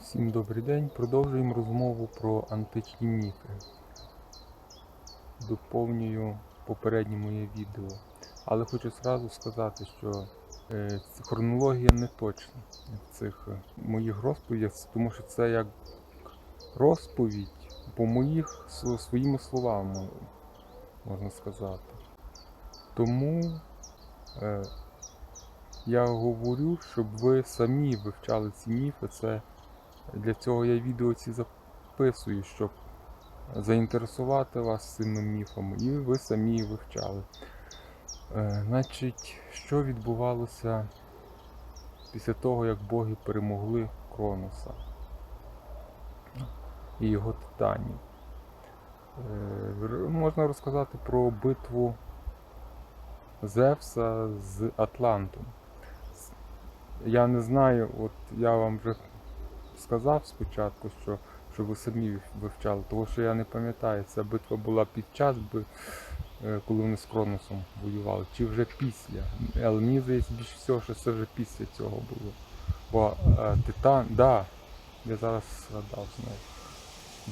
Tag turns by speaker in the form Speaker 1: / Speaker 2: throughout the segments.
Speaker 1: Всім добрий день. Продовжуємо розмову про античні міфи. Доповнюю попереднє моє відео. Але хочу зразу сказати, що е, хронологія не точна цих е, моїх розповідях, тому що це як розповідь по моїх своїми словами, можна сказати. Тому е, я говорю, щоб ви самі вивчали ці міфи. Це для цього я відео ці записую, щоб заінтересувати вас цими міфами, і ви самі вивчали. Е, значить, що відбувалося після того, як боги перемогли Кроноса і його титанів? Е, можна розказати про битву Зевса з Атлантом. Я не знаю, от я вам вже сказав спочатку, що, що ви самі вивчали, тому що я не пам'ятаю, ця битва була під час, е, коли вони з Кроносом воювали, чи вже після. Але мені здається більше всього, що це вже після цього було. Бо е, Титан, да, я зараз згадав знову.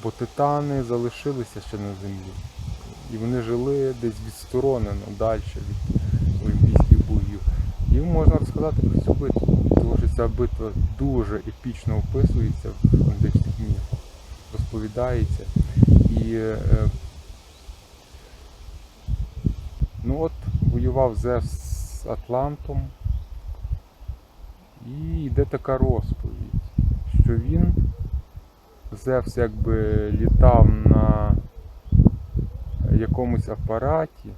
Speaker 1: Бо титани залишилися ще на землі. І вони жили десь відсторонено далі від. І можна розказати про цю битву, тому що ця битва дуже епічно описується в античних міфах, розповідається. І е, ну от воював Зевс з Атлантом. І йде така розповідь, що він, Зевс якби літав на якомусь апараті.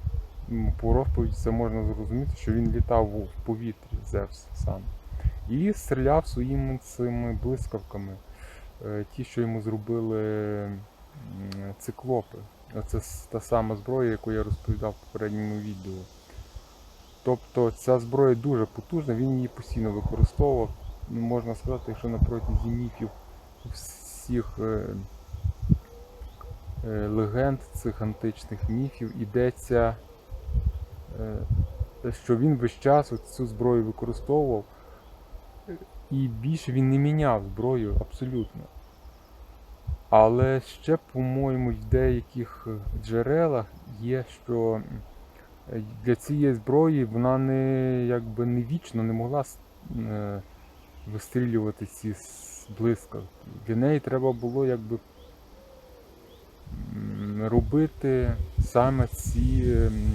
Speaker 1: По розповіді це можна зрозуміти, що він літав в повітрі, Зевс сам. І стріляв своїми цими блискавками. Е, Ті, що йому зробили циклопи. Це та сама зброя, яку я розповідав в попередньому відео. Тобто ця зброя дуже потужна, він її постійно використовував. Ну, Можна сказати, якщо на протязі міфів всіх е, е, легенд цих античних міфів ідеться, що він весь час цю зброю використовував, е, і більше він не міняв зброю абсолютно. Але ще, по-моєму, в деяких е, джерелах є, що е, для цієї зброї вона не якби не вічно не могла е, вистрілювати ці блискавки. Для неї треба було якби робити саме ці, ем,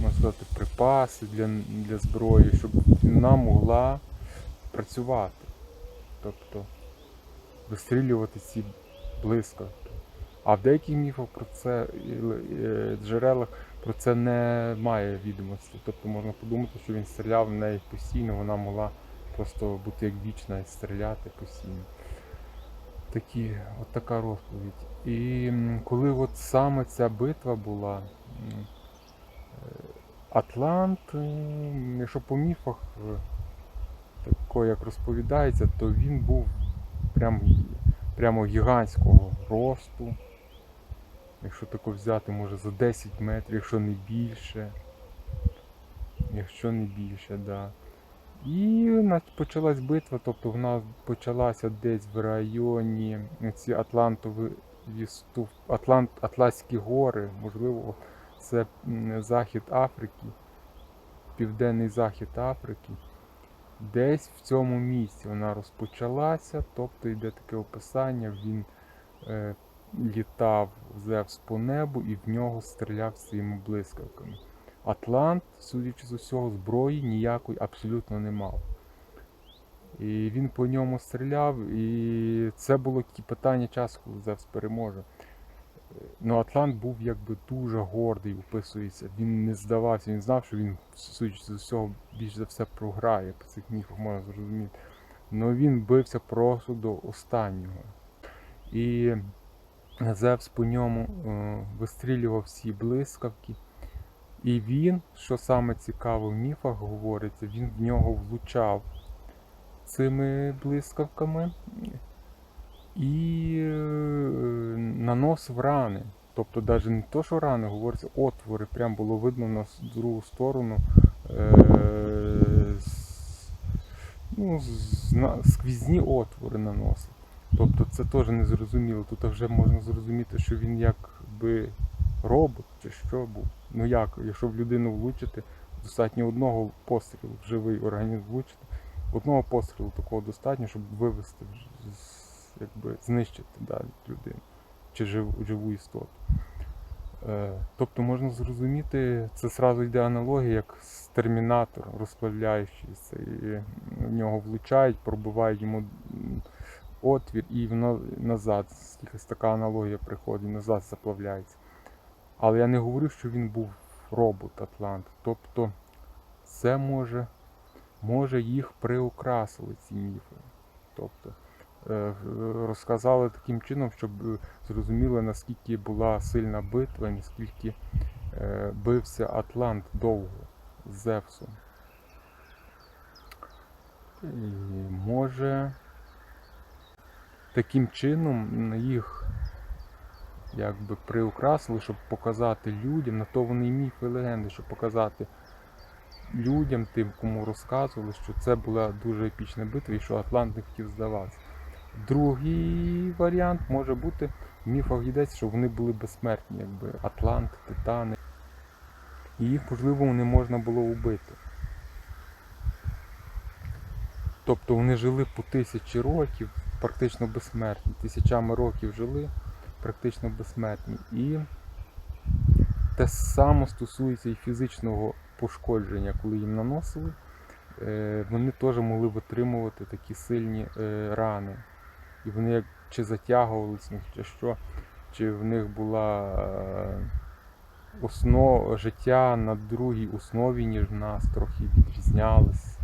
Speaker 1: можна сказати, припаси для, для зброї, щоб вона могла працювати. Тобто вистрілювати ці блискавки. А в деяких міфах про це е, джерелах про це немає відомості. Тобто можна подумати, що він стріляв в неї постійно, вона могла просто бути як вічна і стріляти постійно. Такі, от така розповідь. І коли от саме ця битва була, Атлант, якщо по міфах е, тако як розповідається, то він був прям, прямо гігантського росту. Якщо тако взяти, може за 10 метрів, якщо не більше. Якщо не більше, да. І почалась битва, тобто вона почалася десь в районі ці Атлантові Атлант, Атлантські гори, можливо, це захід Африки, південний захід Африки. Десь в цьому місці вона розпочалася, тобто йде таке описання, він е, літав Зевс по небу і в нього стріляв своїми блискавками. Атлант, судячи з усього, зброї ніякої абсолютно не мав. І він по ньому стріляв, і це було питання часу, коли Зевс переможе. Ну, Атлант був якби дуже гордий, описується. Він не здавався, він знав, що він, судячи з усього, більш за все програє по цих міфах, можна зрозуміти. Але він бився просто до останнього. І Зевс по ньому е, вистрілював всі блискавки. І він, що саме цікаво в міфах говориться, він в нього влучав цими блискавками і е, наносив рани. Тобто навіть не то, що рани, говориться, отвори, прям було видно на другу сторону. Е, ну, сквізні отвори наносив. Тобто це теж не зрозуміло. Тут вже можна зрозуміти, що він якби робот чи що був. Ну як, якщо в людину влучити, достатньо одного пострілу в живий організм влучити. Одного пострілу такого достатньо, щоб вивести, з- якби знищити далі людину чи живу, живу істоту. Е, тобто можна зрозуміти, це зразу йде аналогія, як з термінатором розплавляючийся. І в нього влучають, пробивають йому отвір і воно назад. Якась така аналогія приходить, назад заплавляється. Але я не говорю, що він був робот Атлант. Тобто це може, може їх приукрасили ці міфи. Тобто розказали таким чином, щоб е, зрозуміли, наскільки була сильна битва і наскільки е, бився Атлант довго з Зевсом. І може таким чином їх якби приукрасили, щоб показати людям, на то вони і міфи і легенди, щоб показати людям, тим, кому розказували, що це була дуже епічна битва і що Атлант не хотів здаватися. Другий варіант може бути в міфах йдеться, що вони були безсмертні, якби Атлант, Титани. І їх, можливо, не можна було вбити. Тобто вони жили по тисячі років, практично безсмертні. Тисячами років жили, практично безсмертні. І те саме стосується і фізичного пошкодження, коли їм наносили, е, вони теж могли витримувати такі сильні е, рани. І вони як чи затягувалися, в чи що, чи в них була е, основ, життя на другій основі, ніж в нас, трохи відрізнялось.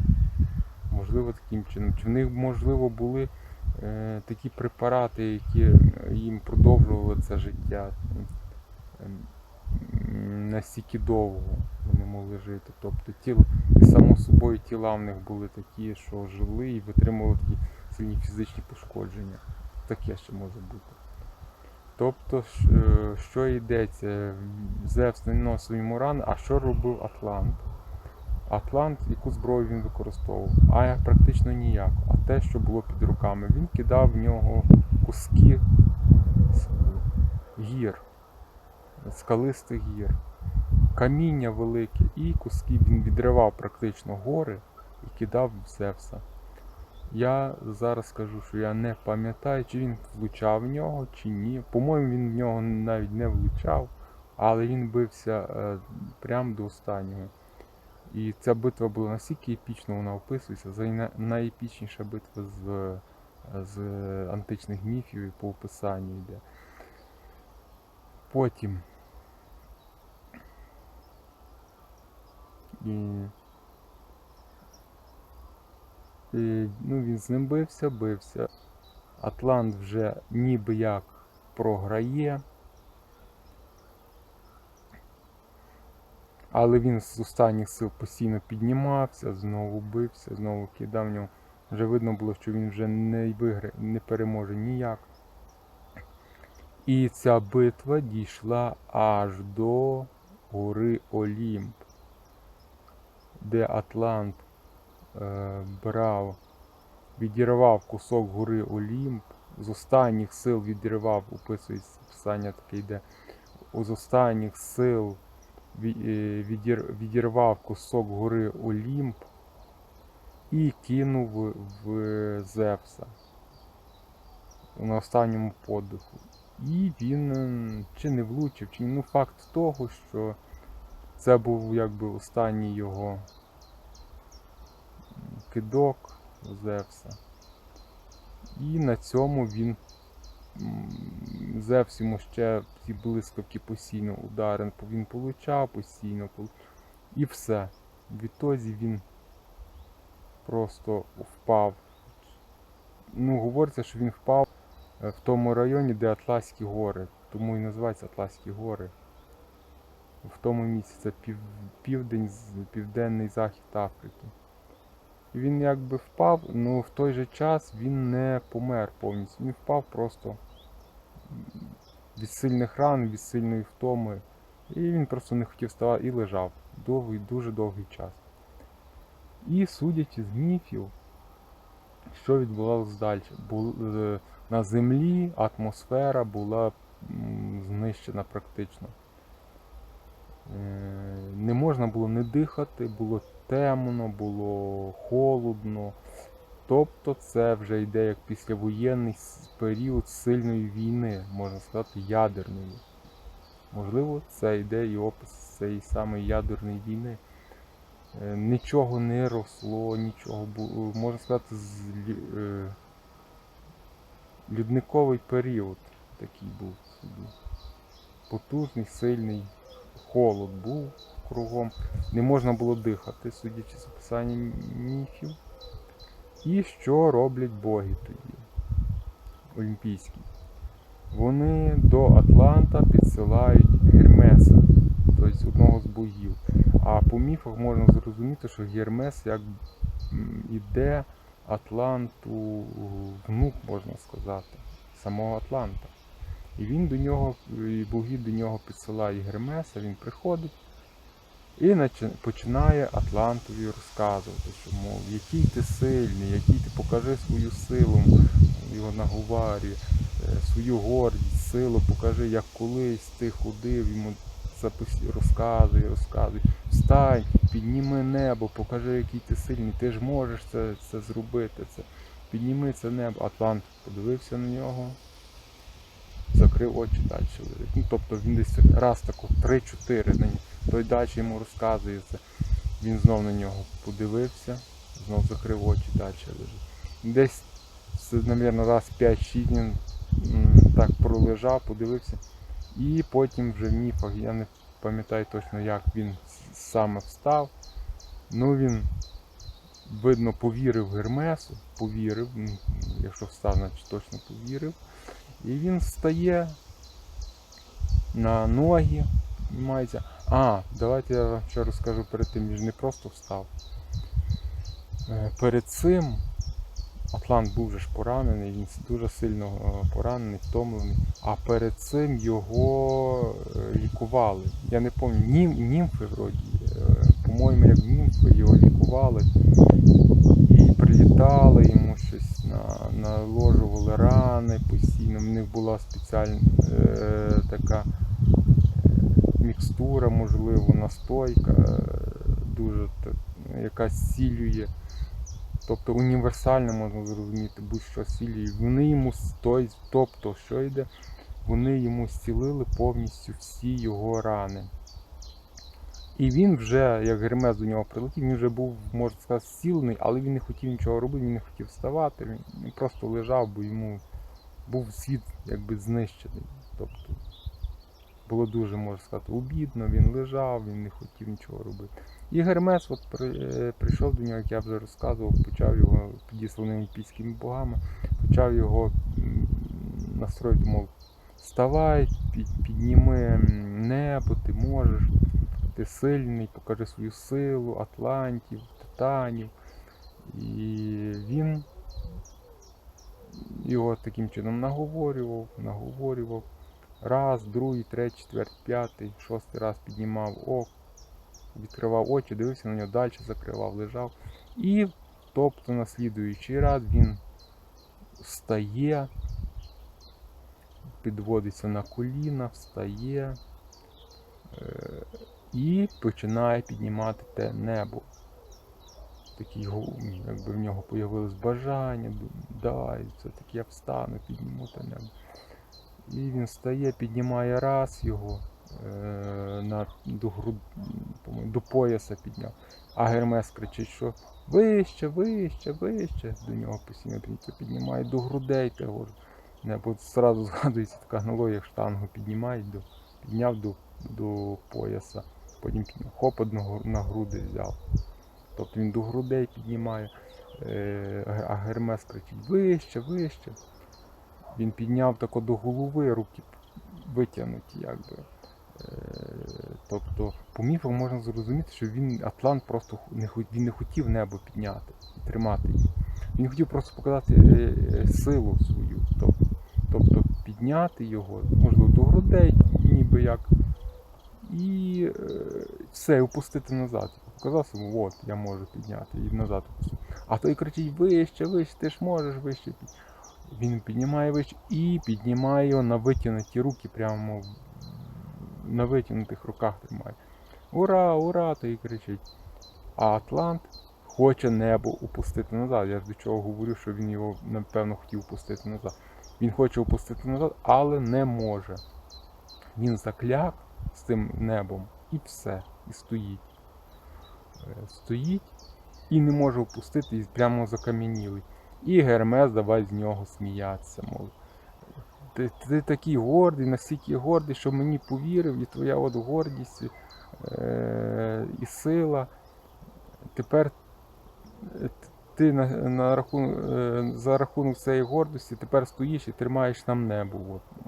Speaker 1: Можливо, таким чином. Чи в них, можливо, були е, такі препарати, які їм продовжували це життя ем, настільки довго вони могли жити. Тобто тіло, і само собою тіла в них були такі, що жили і витримували такі сильні фізичні пошкодження. Таке ще може бути. Тобто, е, що йдеться? Зевс наносив йому рани, а що робив Атлант? Атлант, яку зброю він використовував? А практично ніяку. А те, що було під руками, він кидав в нього куски гір, скалистих гір, каміння велике і куски він відривав практично гори і кидав в Зевса. Я зараз скажу, що я не пам'ятаю, чи він влучав в нього, чи ні. По-моєму, він в нього навіть не влучав, але він бився е, прямо до останнього. І ця битва була настільки епічна, вона описується. Це найепічніша битва з, з античних міфів і по описанню йде. Потім. І, і, ну, він з ним бився, бився. Атлант вже ніби як програє. Але він з останніх сил постійно піднімався, знову бився, знову кидав в нього. Вже видно було, що він вже не виграє, не переможе ніяк. І ця битва дійшла аж до гори Олімп, де Атлант е, брав, відірвав кусок гори Олімп, з останніх сил відірвав, описується писання таке йде, з останніх сил е, відір- відірвав кусок гори Олімп і кинув в Зевса на останньому подиху. І він ем, чи не влучив, чи. Ну факт того, що це був якби останній його кидок Зевса. І на цьому він Зевс йому ще ці блискавки постійно ударив, він получав постійно. І все. Відтоді він просто впав. Ну, говориться, що він впав е, в тому районі, де Атласські гори. Тому і називаються Атласські гори. В тому місці це пів, південь, південний захід Африки. Він якби впав, але в той же час він не помер повністю. Він впав просто від сильних ран, від сильної втоми. І він просто не хотів вставати і лежав довгий, дуже довгий час. І судячи з міфів, що відбувалося далі? Е, на землі атмосфера була знищена практично. Е, Не можна було не дихати, було темно, було холодно. Тобто це вже йде як післявоєнний період сильної війни, можна сказати, ядерної. Можливо, це йде і опис цієї самої ядерної війни. Е, Нічого не росло, нічого було, можна сказати, з е, людниковий період такий був собі. Потужний, сильний холод був кругом. Не можна було дихати, судячи з описання міфів. І що роблять боги тоді? Олімпійські? Вони до Атланта підсилають Гермеса, тобто одного з богів. А по міфах можна зрозуміти, що Гермес як іде Атланту внук, можна сказати, самого Атланта. І він до нього, і боги до нього підсилають Гермеса, він приходить і починає Атлантові розказувати, що мов, який ти сильний, який ти покажи свою силу, його наговарює, е, свою гордість, силу, покажи, як колись ти ходив, йому розказує, розказує. Встань, підніми небо, покажи, який ти сильний, ти ж можеш це, це зробити. Це. Підніми це небо. Атлант подивився на нього, закрив очі далі. Ну, тобто він десь раз таку 3-4 на нього. Той далі йому розказує це. Він знов на нього подивився, знов закрив очі, далі лежить. Десь, мабуть, раз 5-6 він так пролежав, подивився. І потім вже в міфах, я не пам'ятаю точно, як він саме встав. Ну він, видно, повірив Гермесу, повірив, якщо встав, значить точно повірив. І він встає на ноги, піднімається. А, давайте я ще розкажу перед тим, він ж не просто встав. Е, Перед цим Атлант був вже ж поранений, він дуже сильно е, поранений, втомлений. А перед цим його е, лікували. Я не пам'ятаю, нім, німфи вроді. По-моєму, як німфи його лікували. І прилітали йому щось на, наложували рани постійно. В них була спеціальна е, така мікстура, можливо, настойка, е, дуже яка зцілює. Тобто універсально можна зрозуміти, будь-що зцілює. Вони йому той, тобто, що йде, вони йому зцілили повністю всі його рани. І він вже, як Гермес до нього прилетів, він вже був, можна сказати, зцілений, але він не хотів нічого робити, він не хотів вставати, він просто лежав, бо йому був світ якби знищений. Тобто було дуже, можна сказати, обідно, він лежав, він не хотів нічого робити. І Гермес от е, прийшов до нього, як я вже розказував, почав його підісланими олімпійськими богами, почав його настроїти, мов, вставай, під, підніми небо, ти можеш, ти сильний, покажи свою силу, атлантів, титанів. І він його таким чином наговорював, наговорював. Раз, другий, третій, четвертий, п'ятий, шостий раз піднімав ок, відкривав очі, дивився на нього, далі закривав, лежав. І тобто на слідуючий раз він встає, підводиться на коліна, встає е, і починає піднімати те небо. Такий, якби в нього появилось бажання, ду- все-таки я встану, підніму те небо. І він стає, піднімає раз його е, на, до, груд, до пояса підняв. А Гермес кричить, що вище, вище, вище. До нього постійно піднімає, піднімає до грудей того. Небо зразу згадується така аналогія, як штангу піднімають, до, підняв до, до пояса, потім хоп, одного на груди взяв. Тобто він до грудей піднімає, е, а Гермес кричить вище, вище. Він підняв тако до голови, руки витягнуті, якби. Е, Тобто, по міфам можна зрозуміти, що він Атлант просто не, він не хотів небо підняти і тримати його. Він хотів просто показати е, е, силу свою. Тобто, підняти його, можливо, до грудей, ніби як, і все, опустити назад. Показав собі, от, я можу підняти і назад опустити. А той кричить вище, вище, ти ж можеш вище. під-». Він піднімає вище і піднімає його на витягнуті руки, прямо на витягнутих руках тримає. Ура, ура! той кричить. А Атлант хоче небо упустити назад. Я ж до чого говорю, що він його, напевно, хотів упустити назад. Він хоче опустити назад, але не може. Він закляк з цим небом і все. І стоїть. Е, Стоїть і не може опустити, і прямо закам'янілий. І Гермес давай з нього сміятися, мов. Ти, ти такий гордий, настільки гордий, що мені повірив, і твоя от гордість е- і сила. Тепер е, ти на, на рахунок, е, за рахунок цієї гордості тепер стоїш і тримаєш нам небо.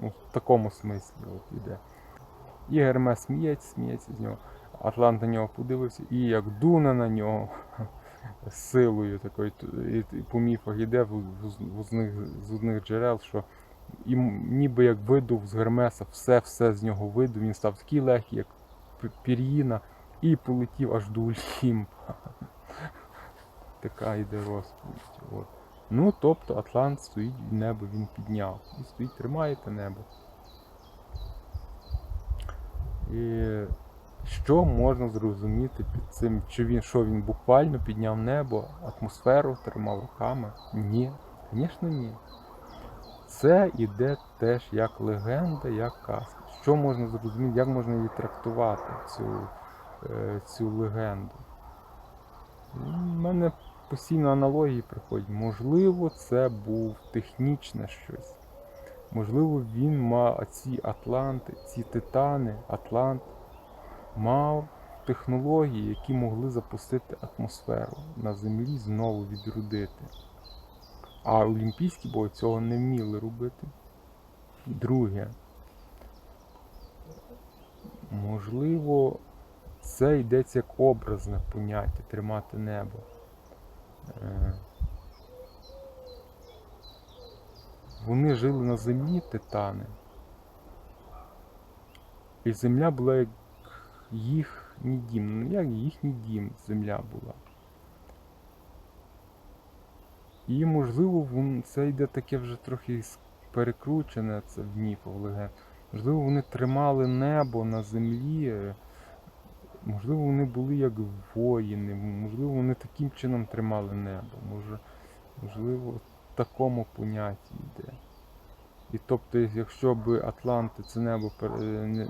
Speaker 1: От, в такому смислі от іде. І Гермес сміється, сміється з нього. Атлант на нього подивився і як дуне на нього силою такою, і, по міфах іде в, в, з- з одних, джерел, що і ніби як видув з Гермеса, все-все з нього видув, він став такий легкий, як пір'їна, і полетів аж до Олімпа. Така йде розповідь. От. Ну, тобто Атлант стоїть в небо, він підняв. І стоїть, тримає те небо. І що можна зрозуміти під цим? Чи він що він буквально підняв небо, атмосферу тримав руками? Ні, звісно, ні. Це іде теж як легенда, як казка. Що можна зрозуміти, як можна її трактувати, цю, е, цю легенду? У мене постійно аналогії приходять. Можливо, це був технічне щось. Можливо, він мав ці Атланти, ці титани, Атлант мав технології, які могли запустити атмосферу на землі знову відродити. А олімпійські боги цього не вміли робити. Друге, можливо, це йдеться як образне поняття тримати небо. Е, Вони жили на землі титани. І земля була як їхній дім. Ну як їхній дім земля була. І можливо це йде таке вже трохи перекручене, це в міфах, легенд. Можливо, вони тримали небо на землі. Можливо, вони були як воїни, можливо, вони таким чином тримали небо. Може, можливо, в такому понятті йде. І тобто, якщо б Атланти це небо е, е,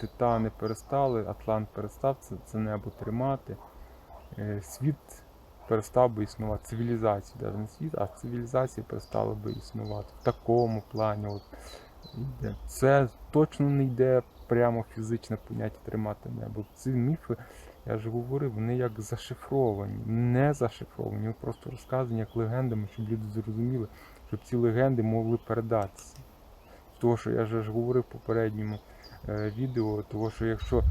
Speaker 1: титани перестали, Атлант перестав це, це небо тримати, е, світ перестав би існувати, цивілізація, навіть не світ, а цивілізація перестала би існувати в такому плані. От. Це точно не йде прямо фізичне поняття тримати небо. Ці міфи, я ж говорив, вони як зашифровані, не зашифровані, вони просто розказані як легендами, щоб люди зрозуміли, щоб ці легенди могли передатися. Того, що я ж говорив в попередньому е, відео, того, що якщо е,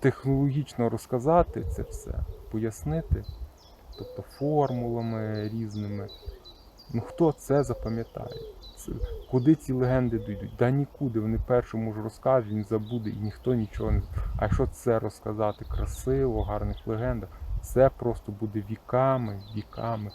Speaker 1: технологічно розказати це все, пояснити, тобто формулами різними, ну хто це запам'ятає? Куди ці легенди дійдуть? Да нікуди. Вони першому ж розкажуть, він забуде і ніхто нічого не. А якщо це розказати красиво, гарних легендах, це просто буде віками, віками,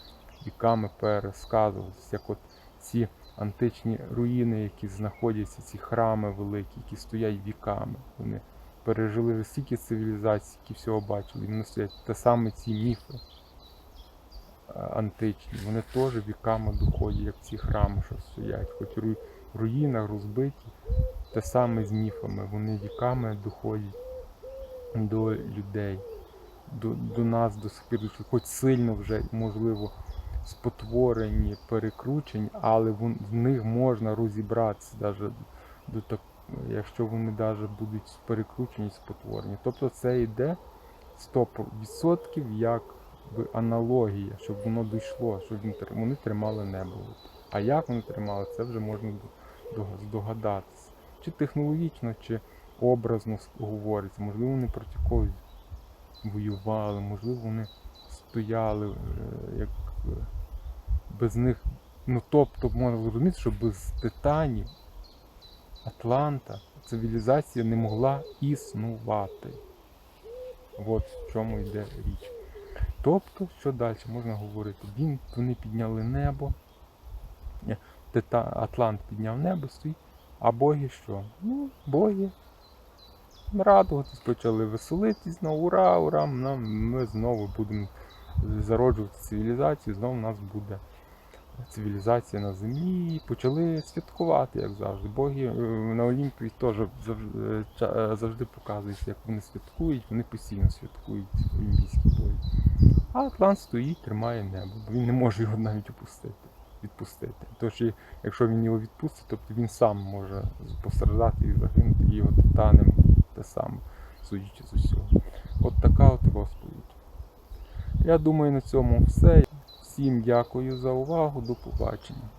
Speaker 1: віками пересказуватися. Як от ці античні руїни, які знаходяться, ці храми великі, які стоять віками. Вони пережили стільки цивілізацій, які всього бачили. І вони стоять те саме ці міфи античні, вони теж віками доходять, як ці храми, що стоять, хоч ру- в руїнах розбиті, те саме з міфами, вони віками доходять до людей, до, до нас, до сих пір, хоч сильно вже, можливо, спотворені, перекручені, але вон- в них можна розібратися, навіть до так, якщо вони навіть будуть перекручені, спотворені. Тобто це йде 100% як аналогія, щоб воно дійшло, щоб вони тримали небо. А як вони тримали, це вже можна здогадатися. Чи технологічно, чи образно говориться. Можливо, вони проти когось воювали, можливо, вони стояли е, як е, без них. Ну тобто можна зрозуміти, що без титанів Атланта цивілізація не могла існувати. От в чому йде річ. Тобто, що далі можна говорити? Він, вони підняли небо, Тита, Атлант підняв небо стоїть, а боги що? Ну, боги радуватись, почали веселитись, знову ура, ура, нам, ми знову будемо зароджувати цивілізацію, знову у нас буде цивілізація на землі. Почали святкувати, як завжди. Боги е, на Олімпії теж завжди, е, е, завжди показується, як вони святкують, вони постійно святкують олімпійські бої. А Атлант стоїть, тримає небо, бо він не може його навіть опустити, відпустити. Тож, якщо він його відпустить, тобто він сам може постраждати і загинути, і його титанем те саме, судячи з усього. От така от розповідь. Я думаю, на цьому все. Всім дякую за увагу. До побачення.